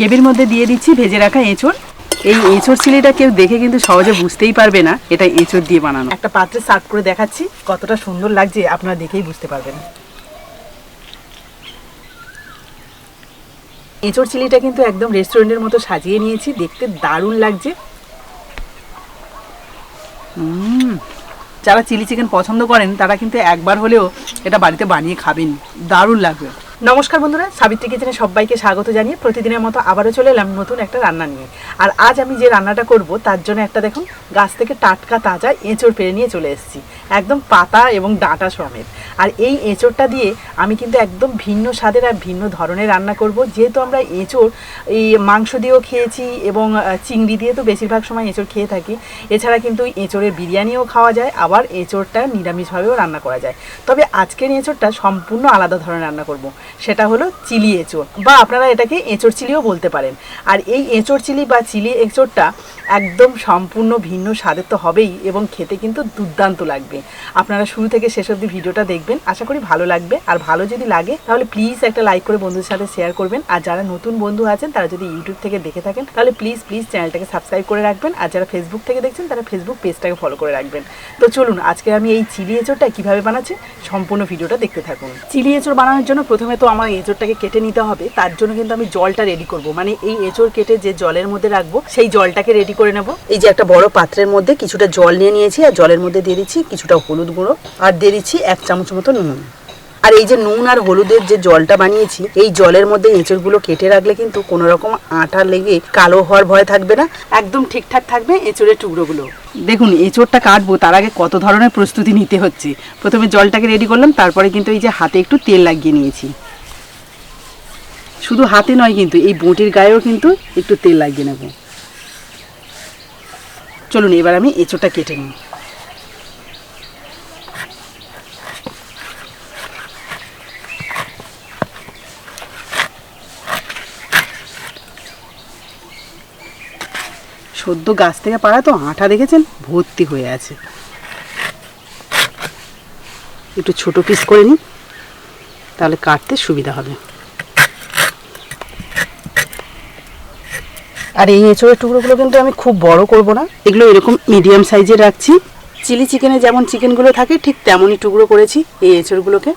গ্রেভির মধ্যে দিয়ে দিচ্ছি ভেজে রাখা এঁচড়। এই এঁচড় চিলিটা কেউ দেখে কিন্তু সহজে বুঝতেই পারবে না এটা এঁচড় দিয়ে বানানো। একটা পাত্রে সার্ভ করে দেখাচ্ছি কতটা সুন্দর লাগছে আপনারা দেখেই বুঝতে পারবেন। এঁচড় চিলিটা কিন্তু একদম রেস্টুরেন্টের মতো সাজিয়ে নিয়েছি দেখতে দারুণ লাগছে। যারা চিলি চিকেন পছন্দ করেন তারা কিন্তু একবার হলেও এটা বাড়িতে বানিয়ে খাবেন দারুণ লাগবে। নমস্কার বন্ধুরা, সাবিত্রী কিচেনে সবাইকে স্বাগত জানিয়ে প্রতিদিনের মতো আবারও চলে এলাম নতুন একটা রান্না নিয়ে। আর আজ আমি যে রান্নাটা করব, তার জন্য একটা দেখুন, গাছ থেকে টাটকা তাজা এঁচড় পেরে নিয়ে চলে এসেছি, একদম পাতা এবং ডাঁটা সমেত। আর এই এঁচড়টা দিয়ে আমি কিন্তু একদম ভিন্ন স্বাদের আর ভিন্ন ধরনের রান্না করব। যেহেতু আমরা এঁচড়, এই মাংস দিয়েও খেয়েছি এবং চিংড়ি দিয়ে তো বেশিরভাগ সময় এঁচড় খেয়ে থাকি। এছাড়া কিন্তু এঁচড়ের বিরিয়ানিও খাওয়া যায়, আবার এঁচড়টা নিরামিষভাবেও রান্না করা যায়। তবে আজকের এঁচড়টা সম্পূর্ণ আলাদা ধরনের রান্না করব। সেটা হলো চিলি এঁচড় বা আপনারা এটাকে এঁচড় চিলিও বলতে পারেন। আর এই এঁচড় চিলি বা চিলি এঁচড়টা একদম সম্পূর্ণ ভিন্ন স্বাদের তো হবেই এবং খেতে কিন্তু দুর্দান্ত লাগবে। আপনারা শুরু থেকে শেষ অবধি ভিডিওটা দেখবেন, আশা করি ভালো লাগবে। আর ভালো যদি লাগে, তাহলে প্লিজ একটা লাইক করে বন্ধুদের সাথে শেয়ার করবেন। আর যারা নতুন বন্ধু আছেন, তারা যদি ইউটিউব থেকে দেখে থাকেন, তাহলে প্লিজ প্লিজ চ্যানেলটাকে সাবস্ক্রাইব করে রাখবেন। আর যারা ফেসবুক থেকে দেখছেন, তারা ফেসবুক পেজটাকে ফলো করে রাখবেন। তো চলুন, আজকে আমি এই চিলি এঁচড়টা কীভাবে বানাচ্ছি, সম্পূর্ণ ভিডিওটা দেখতে থাকুন। চিলি এঁচড় বানানোর জন্য প্রথমে তো আমার এঁচড়টাকে কেটে নিতে হবে। তার জন্য কিন্তু আমি জলটা রেডি করব। মানে এই এঁচড় কেটে যে জলের মধ্যে রাখব, সেই জলটাকে রেডি করে নেব। এই যে একটা বড় পাত্রের মধ্যে কিছুটা জল নিয়ে নিয়েছি, আর জলের মধ্যে দিয়ে দিচ্ছি কিছুটা হলুদ গুঁড়ো, আর দিয়ে দিচ্ছি এক চামচ মতো নুন। আর এই যে নুন আর হলুদের যে জলটা বানিয়েছি, এই জলের মধ্যে এঁচড়গুলো কেটে রাখলে কিন্তু কোনো রকম আটা লেগে কালো হওয়ার ভয় থাকবে না। একদম ঠিকঠাক থাকবে এঁচড়ের টুকরোগুলো। দেখুন, এঁচড়টা কাটবো, তার আগে কত ধরনের প্রস্তুতি নিতে হচ্ছে। প্রথমে জলটাকে রেডি করলাম, তারপরে কিন্তু এই যে হাতে একটু তেল লাগিয়ে নিয়েছি। শুধু হাতে নয় কিন্তু, এই বটির গায়েও কিন্তু একটু তেল লাগিয়ে নেব। চলুন, এবার আমি এঁচড়টা কেটে নিই। সদ্য গাছ থেকে পাড়া তো আঠা দেখেছেন? ভর্তি হয়ে আছে। একটু ছোট পিস করে নিই, তাহলে কাটতে সুবিধা হবে। আর এই এঁচড়ের টুকরোগুলো কিন্তু আমি খুব বড় করব না। এগুলো এরকম মিডিয়াম সাইজে রাখছি। চিলি চিকেনে যেমন চিকেনগুলো থাকে, ঠিক তেমনই টুকরো করেছি এই এঁচড়গুলোকে।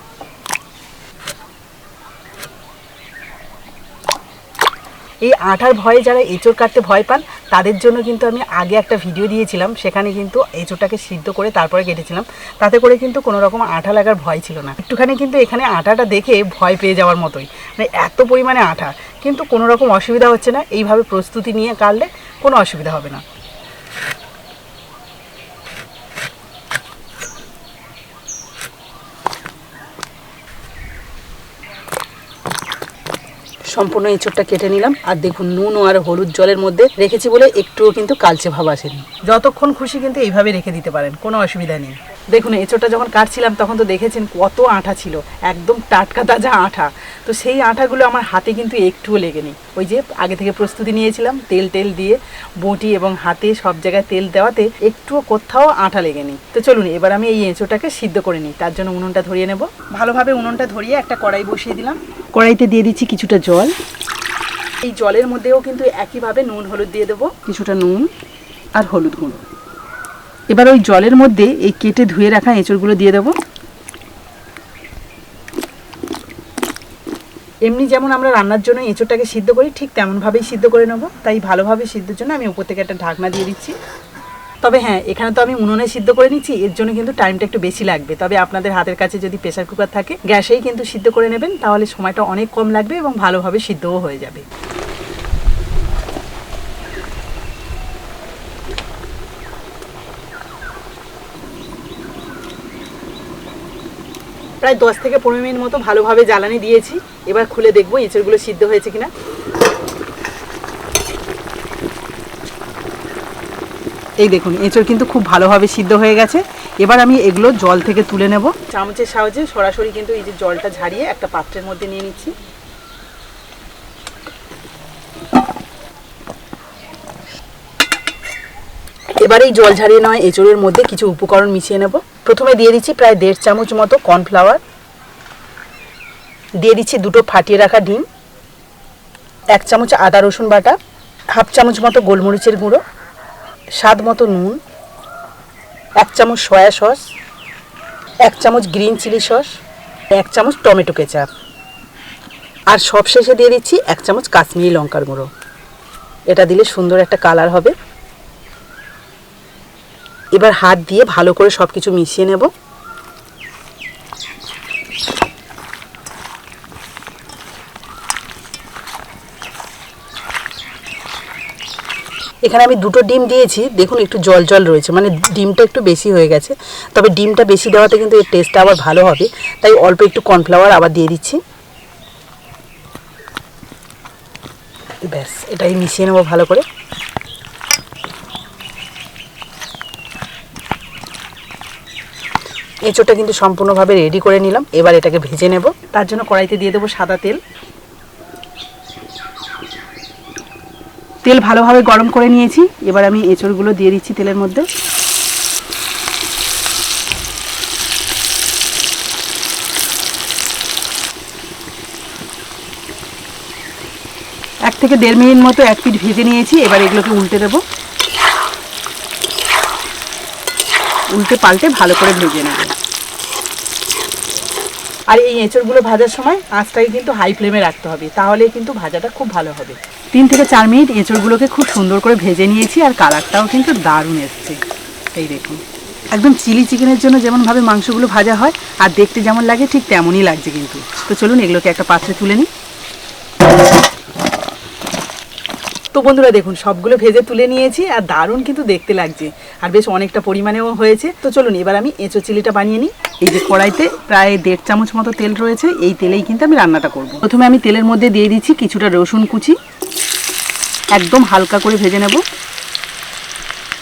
এই আঠার ভয়ে যারা এঁচড় কাটতে ভয় পান, তাদের জন্য কিন্তু আমি আগে একটা ভিডিও দিয়েছিলাম, সেখানে কিন্তু এঁচড়টাকে সিদ্ধ করে তারপরে কেটেছিলাম। তাতে করে কিন্তু কোনো রকম আঠা লাগার ভয় ছিল না। একটুখানি কিন্তু এখানে আঠাটা দেখে ভয় পেয়ে যাওয়ার মতোই। মানে এত পরিমাণে আঠা, কিন্তু কোনো রকম অসুবিধা হচ্ছে না। এইভাবে প্রস্তুতি নিয়ে কাটলে কোনো অসুবিধা হবে না। সম্পূর্ণ এঁচড়টা কেটে নিলাম। আর দেখুন, নুন আর হলুদ জলের মধ্যে রেখেছি বলে একটুও কিন্তু কালচে ভাব আসেনি। যতক্ষণ খুশি কিন্তু এইভাবে রেখে দিতে পারেন, কোনো অসুবিধা নেই। দেখুন এঁচড়টা যখন কাটছিলাম, তখন তো দেখেছেন কত আঠা ছিল। একদম টাটকা তাজা আঠা। তো সেই আঠাগুলো আমার হাতে কিন্তু একটুও লেগেনি। ওই যে আগে থেকে প্রস্তুতি নিয়েছিলাম, তেল টেল দিয়ে বটি এবং হাতে সব জায়গায় তেল দেওয়াতে একটুও কোথাও আঠা লেগেনি। তো চলুন, এবার আমি এই এঁচোটাকে সিদ্ধ করে নিই। তার জন্য উনুনটা ধরিয়ে নেব। ভালোভাবে উনুনটা ধরিয়ে একটা কড়াই বসিয়ে দিলাম। কড়াইতে দিয়ে দিচ্ছি কিছুটা জল। এই জলের মধ্যেও কিন্তু একইভাবে নুন, হলুদ দিয়ে দেবো। কিছুটা নুন আর হলুদ গুঁড়ো। এবার ওই জলের মধ্যে এই কেটে ধুয়ে রাখা এঁচড়গুলো দিয়ে দেবো। এমনি যেমন আমরা রান্নার জন্য এঁচড়টাকে সিদ্ধ করি, ঠিক তেমনভাবেই সিদ্ধ করে নেব। তাই ভালোভাবে সিদ্ধর জন্য আমি উপর থেকে একটা ঢাকনা দিয়ে দিচ্ছি। তবে হ্যাঁ এখানে তো আমি উনুনে সিদ্ধ করে নিচ্ছি, এর জন্য কিন্তু টাইমটা একটু বেশি লাগবে। তবে আপনাদের হাতের কাছে যদি প্রেসার কুকার থাকে, গ্যাসেই কিন্তু সিদ্ধ করে নেবেন, তাহলে সময়টা অনেক কম লাগবে এবং ভালোভাবে সিদ্ধও হয়ে যাবে। প্রায় দশ থেকে পনেরো মিনিট মতো ভালোভাবে জ্বালানি দিয়েছি। এবার খুলে দেখব এঁচড়গুলো সিদ্ধ হয়েছে কিনা। এই দেখুন এঁচড় কিন্তু খুব ভালোভাবে সিদ্ধ হয়ে গেছে। এবার আমি এগুলো জল থেকে তুলে নেব। চামচের সাহায্যে সরাসরি কিন্তু এই যে জলটা ঝাড়িয়ে একটা পাত্রের মধ্যে নিয়ে নিচ্ছি। এবার এই জল ঝারিয়ে নেওয়া এঁচড়ের মধ্যে কিছু উপকরণ মিশিয়ে নেব। প্রথমে দিয়ে দিচ্ছি প্রায় দেড় চামচ মতো কর্নফ্লাওয়ার। দিয়ে দিচ্ছি দুটো ফাটিয়ে রাখা ডিম, এক চামচ আদা রসুন বাটা, হাফ চামচ মতো গোলমরিচের গুঁড়ো, স্বাদ মতো নুন, এক চামচ সয়া সস, এক চামচ গ্রিন চিলি সস, এক চামচ টমেটো কেচাপ। আর সব শেষে দিয়ে দিচ্ছি এক চামচ কাশ্মীরি লঙ্কার গুঁড়ো। এটা দিলে সুন্দর একটা কালার হবে। এবার হাত দিয়ে ভালো করে সব কিছু মিশিয়ে নেব। এখানে আমি দুটো ডিম দিয়েছি। দেখুন, একটু জল জল রয়েছে মানে ডিমটা একটু বেশি হয়ে গেছে। তবে ডিমটা বেশি দেওয়াতে কিন্তু এর টেস্টটা আবার ভালো হবে। তাই অল্প একটু কর্নফ্লাওয়ার আবার দিয়ে দিচ্ছি। ব্যাস, এটাই মিশিয়ে নেব ভালো করে। এঁচোটা কিন্তু সম্পূর্ণভাবে রেডি করে নিলাম। এবার এটাকে ভেজে নেব। তার জন্য কড়াইতে দিয়ে দেবো সাদা তেল। তেল ভালোভাবে গরম করে নিয়েছি। এবার আমি এঁচড়গুলো দিয়ে দিচ্ছি তেলের মধ্যে। এক থেকে দেড় মিনিট মতো এক পিঠ ভেজে নিয়েছি। এবার এগুলোকে উল্টে দেবো। উল্টে পাল্টে ভালো করে ভেজে নেব। আর এই এঁচড়গুলো ভাজার সময় আঁচটাকে কিন্তু হাই ফ্লেমে রাখতে হবে তাহলে কিন্তু ভাজাটা খুব ভালো হবে। তিন থেকে চার মিনিট এঁচড়গুলোকে খুব সুন্দর করে ভেজে নিয়েছি আর কালারটাও কিন্তু দারুণ এসছে। এই দেখুন, একদম চিলি চিকেনের জন্য যেমনভাবে মাংসগুলো ভাজা হয় আর দেখতে যেমন লাগে ঠিক তেমনই লাগছে কিন্তু। তো চলুন এগুলোকে একটা পাত্রে তুলে নিই। তো বন্ধুরা দেখুন, সবগুলো ভেজে তুলে নিয়েছি আর দারুণ কিন্তু দেখতে লাগছে। আর বেশ অনেকটা পরিমাণেও হয়েছে। তো চলুন, এবার আমি এঁচো চিলিটা বানিয়ে নিই। এই যে কড়াইতে প্রায় দেড় চামচ মতো তেল রয়েছে, এই তেলেই কিন্তু আমি রান্নাটা করব। প্রথমে আমি তেলের মধ্যে দিয়ে দিচ্ছি কিছুটা রসুন কুচি। একদম হালকা করে ভেজে নেব।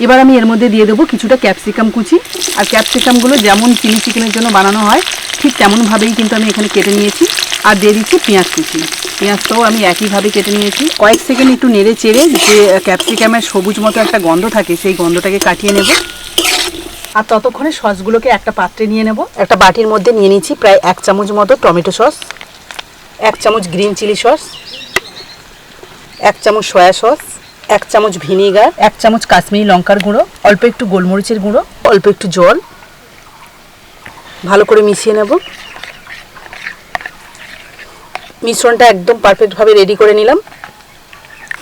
এবার আমি এর মধ্যে দিয়ে দেবো কিছুটা ক্যাপসিকাম কুচি। আর ক্যাপসিকামগুলো যেমন চিলি চিকেনের জন্য বানানো হয়, ঠিক তেমনভাবেই কিন্তু আমি এখানে কেটে নিয়েছি। আর দিয়ে দিচ্ছি পেঁয়াজ কুচি। পেঁয়াজটাও আমি একইভাবে কেটে নিয়েছি। কয়েক সেকেন্ড একটু নেড়ে চেড়ে যে ক্যাপসিকামের সবুজ মতো একটা গন্ধ থাকে, সেই গন্ধটাকে কাটিয়ে নেব। আর ততক্ষণে সসগুলোকে একটা পাত্রে নিয়ে নেব। একটা বাটির মধ্যে নিয়ে নিচ্ছি প্রায় এক চামচ মতো টমেটো সস, এক চামচ গ্রিন চিলি সস, এক চামচ সয়া সস, এক চামচ ভিনিগার, এক চামচ কাশ্মীরি লঙ্কার গুঁড়ো, অল্প একটু গোলমরিচের গুঁড়ো, অল্প একটু জল। ভালো করে মিশিয়ে নেব। মিশ্রণটা একদম পারফেক্টভাবে রেডি করে নিলাম।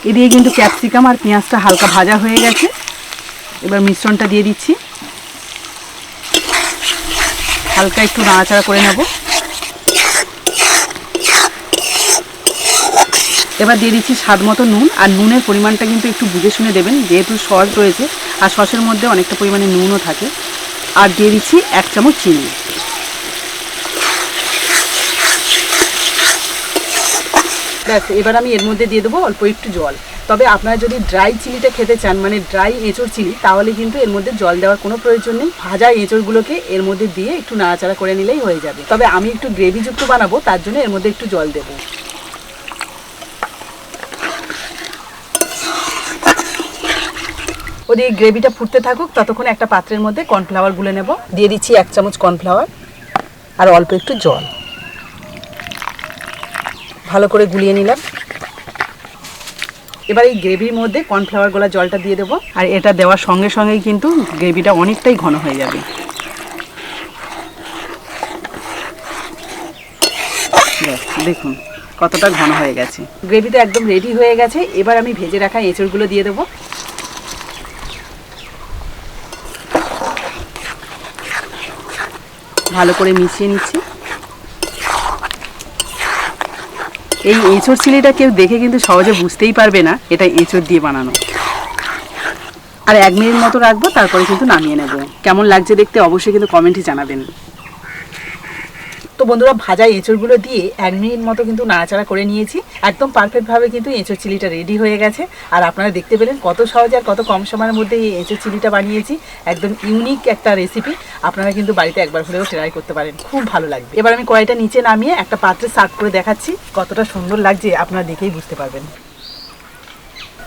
এদিকে কিন্তু ক্যাপসিকাম আর পেঁয়াজটা হালকা ভাজা হয়ে গেছে। এবার মিশ্রণটা দিয়ে দিচ্ছি। হালকা একটু নাড়াচাড়া করে নেব। এবার দিয়ে দিচ্ছি স্বাদ মতো নুন, আর নুনের পরিমাণটা কিন্তু একটু বুঝে শুনে দেবেন, যেহেতু সস রয়েছে, আর সসের মধ্যে অনেকটা পরিমাণে নুনও থাকে। আর দিয়ে দিচ্ছি এক চামচ চিনি। ব্যাস, এবার আমি এর মধ্যে দিয়ে দেবো অল্প একটু জল। তবে আপনারা যদি ড্রাই চিলিটা খেতে চান মানে ড্রাই এঁচড় চিলি তাহলে কিন্তু এর মধ্যে জল দেওয়ার কোনো প্রয়োজন নেই। ভাজা এঁচড়গুলোকে এর মধ্যে দিয়ে একটু নাড়াচাড়া করে নিলেই হয়ে যাবে। তবে আমি একটু গ্রেভিযুক্ত বানাবো, তার জন্য এর মধ্যে একটু জল দেবো। ওদিকে গ্রেভিটা ফুটতে থাকুক, ততক্ষণ একটা পাত্রের মধ্যে কর্নফ্লাওয়ার গুলে নেব। দিয়ে দিচ্ছি এক চামচ কর্নফ্লাওয়ার আর অল্প একটু জল। ভালো করে গুলিয়ে নিলাম। এবার এই গ্রেভির মধ্যে কর্নফ্লাওয়ার গোলা জলটা দিয়ে দেবো। আর এটা দেওয়ার সঙ্গে সঙ্গেই কিন্তু গ্রেভিটা অনেকটাই ঘন হয়ে যাবে। দেখুন, কতটা ঘন হয়ে গেছে। গ্রেভিটা একদম রেডি হয়ে গেছে। এবার আমি ভেজে রাখা এঁচড়গুলো দিয়ে দেবো। ভালো করে মিশিয়ে নিচ্ছি। এই এঁচোর চিলিটা কেউ দেখে কিন্তু সহজে বুঝতেই পারবে না, এটা এঁচোর দিয়ে বানানো। আর এক মিনিট মতো রাখব, তারপরে কিন্তু নামিয়ে নেব। কেমন লাগছে দেখতে অবশ্যই কিন্তু কমেন্টে জানাবেন। তো বন্ধুরা ভাজা এঁচড়গুলো দিয়ে এক মিনিট মতো কিন্তু নাড়াচাড়া করে নিয়েছি। একদম পারফেক্টভাবে কিন্তু এঁচড় চিলিটা রেডি হয়ে গেছে। আর আপনারা দেখতে পেলেন কত সহজে আর কত কম সময়ের মধ্যে এই এঁচড় চিলিটা বানিয়েছি। একদম ইউনিক একটা রেসিপি আপনারা কিন্তু বাড়িতে একবার হলেও ট্রাই করতে পারেন। খুব ভালো লাগবে। এবার আমি কড়াইটা নিচে নামিয়ে একটা পাত্রে সার্ভ করে দেখাচ্ছি। কতটা সুন্দর লাগছে আপনারা দেখেই বুঝতে পারবেন।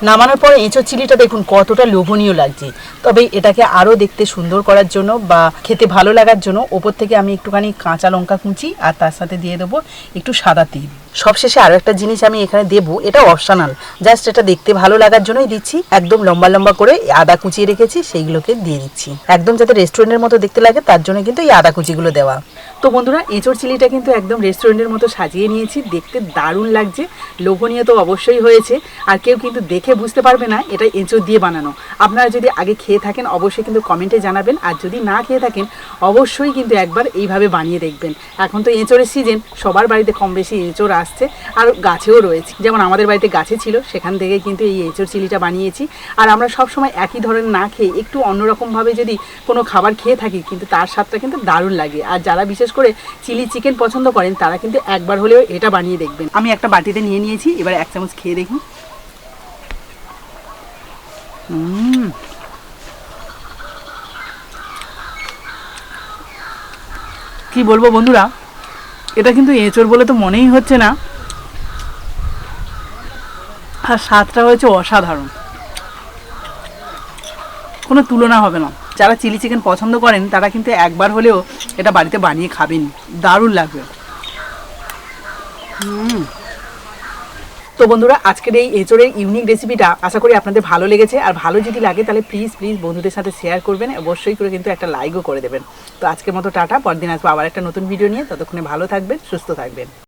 নামানোর পরে এঁচো চিলিটা দেখুন কতটা লোভনীয় লাগছে। তবে এটাকে আরও দেখতে সুন্দর করার জন্য বা খেতে ভালো লাগার জন্য ওপর থেকে আমি একটুখানি কাঁচা লঙ্কা কুচি আর তার সাথে দিয়ে দেবো একটু সাদা তিল। সবশেষে আরও একটা জিনিস আমি এখানে দেবো এটা অপশনাল জাস্ট এটা দেখতে ভালো লাগার জন্যই দিচ্ছি, একদম লম্বা লম্বা করে আদা কুচিয়ে রেখেছি, সেইগুলোকে দিয়ে দিচ্ছি। একদম যাতে রেস্টুরেন্টের মতো দেখতে লাগে, তার জন্য কিন্তু এই আদা কুচিগুলো দেওয়া। তো বন্ধুরা, এঁচোড় চিলিটা কিন্তু একদম রেস্টুরেন্টের মতো সাজিয়ে নিয়েছি, দেখতে দারুণ লাগছে, লোভনীয় তো অবশ্যই হয়েছে, আর কেউ কিন্তু দেখে বুঝতে পারবে না এটা এঁচোড় দিয়ে বানানো। আপনারা যদি আগে খেয়ে থাকেন, অবশ্যই কিন্তু কমেন্টে জানাবেন, আর যদি না খেয়ে থাকেন, অবশ্যই কিন্তু একবার এইভাবে বানিয়ে দেখবেন। এখন তো এঁচোড়ের সিজন সবার বাড়িতে কম বেশি এঁচোড় আসছে। আর গাছেও রয়েছে। যেমন আমাদের বাড়িতে গাছে ছিল, সেখান থেকে কিন্তু এই এঁচোড় চিলিটা বানিয়েছি। আর আমরা সব সময় একই ধরনের না খেয়ে একটু অন্যরকমভাবে যদি কোনো খাবার খেয়ে থাকি, কিন্তু তার স্বাদটা কিন্তু দারুণ লাগে। আর যারা বিশেষ করে চিলি চিকেন পছন্দ করেন, তারা কিন্তু একবার হলেও এটা বানিয়ে দেখবেন। আমি একটা বাটিতে নিয়ে নিয়েছি, এবার এক চামচ খেয়ে দেখি হুম কি বলব বন্ধুরা? এটা কিন্তু এঁচড় বলে তো মনেই হচ্ছে না। আর স্বাদটা হয়েছে অসাধারণ। কোনো তুলনা হবে না। যারা চিলি চিকেন পছন্দ করেন, তারা কিন্তু একবার হলেও এটা বাড়িতে বানিয়ে খাবেন। দারুণ লাগবে। হুম। তো বন্ধুরা, আজকের এই এঁচড়ের ইউনিক রেসিপিটা আশা করি আপনাদের ভালো লেগেছে। আর ভালো যদি লাগে, তাহলে প্লিজ প্লিজ বন্ধুদের সাথে শেয়ার করবেন, অবশ্যই করে কিন্তু একটা লাইকও করে দেবেন। তো আজকের মতো টাটা, পরদিন আসব আবার একটা নতুন ভিডিও নিয়ে। ততক্ষণে ভালো থাকবেন, সুস্থ থাকবেন।